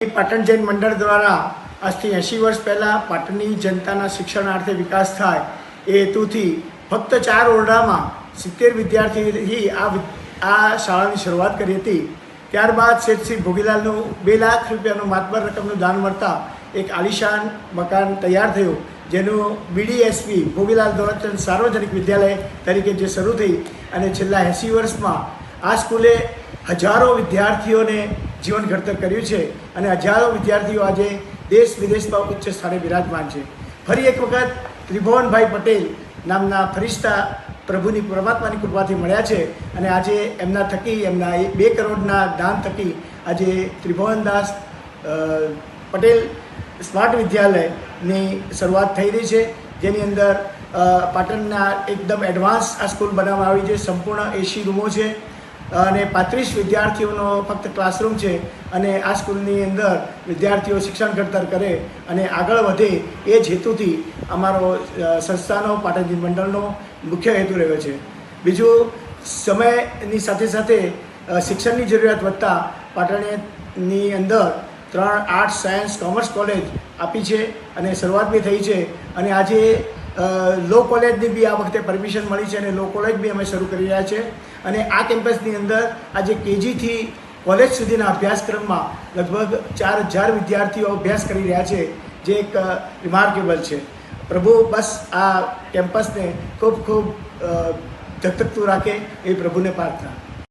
પાટણ જૈન મંડળ દ્વારા આજથી એંશી વર્ષ પહેલાં પાટણની જનતાના શિક્ષણાર્થે વિકાસ થાય એ હેતુથી ફક્ત ચાર ઓરડામાં સિત્તેર વિદ્યાર્થીથી આ આ શાળાની શરૂઆત કરી હતી. ત્યારબાદ શેઠ શ્રી ભોગીલાલનું બે લાખ રૂપિયાનું માતબર રકમનું દાન મળતા એક આલિશાન મકાન તૈયાર થયું, જેનું બીડીએસપી ભોગીલાલ દોલતચંદ સાર્વજનિક વિદ્યાલય તરીકે જે શરૂ થઈ અને છેલ્લા એંસી વર્ષમાં આ સ્કૂલે હજારો વિદ્યાર્થીઓને જીવન ઘડતર કર્યું છે અને હજારો વિદ્યાર્થીઓ આજે દેશ વિદેશમાં ઉચ્ચ સ્થાને બિરાજમાન છે. ફરી એક વખત ત્રિભુવનભાઈ પટેલ નામના ફરિશ્તા પ્રભુની પરમાત્માની કૃપાથી મળ્યા છે અને આજે એમના થકી, એમના બે કરોડના દાન થકી આજે ત્રિભુવનદાસ પટેલ સ્માર્ટ વિદ્યાલયની શરૂઆત થઈ રહી છે. જેની અંદર પાટણના એકદમ એડવાન્સ આ સ્કૂલ બનાવવામાં આવી છે. સંપૂર્ણ એસી રૂમો છે. અને પાંત્રીસ વિદ્યાર્થીઓનો ફક્ત ક્લાસરૂમ છે અને આ સ્કૂલની અંદર વિદ્યાર્થીઓ શિક્ષણ ઘડતર કરે અને આગળ વધે એ જ હેતુથી અમારો સંસ્થાનો, પાટણજી મંડળનો મુખ્ય હેતુ રહ્યો છે. બીજું, સમયની સાથે સાથે શિક્ષણની જરૂરિયાત વધતા પાટણની અંદર ત્રણ આર્ટ્સ સાયન્સ કોમર્સ કોલેજ આપી છે અને શરૂઆત બી થઈ છે અને આજે લો કોલેજની બી આ વખતે પરમિશન મળી છે અને લો કોલેજ બી અમે શરૂ કરી રહ્યા છે. અને આ કેમ્પસની અંદર આજે કેજીથી કોલેજ સુધીના અભ્યાસક્રમમાં લગભગ ચાર હજાર વિદ્યાર્થીઓ અભ્યાસ કરી રહ્યા છે, જે એક રિમાર્કેબલ છે. પ્રભુ, બસ આ કેમ્પસને ખૂબ ખૂબ ધકધકતું રાખે એ પ્રભુને પ્રાર્થના.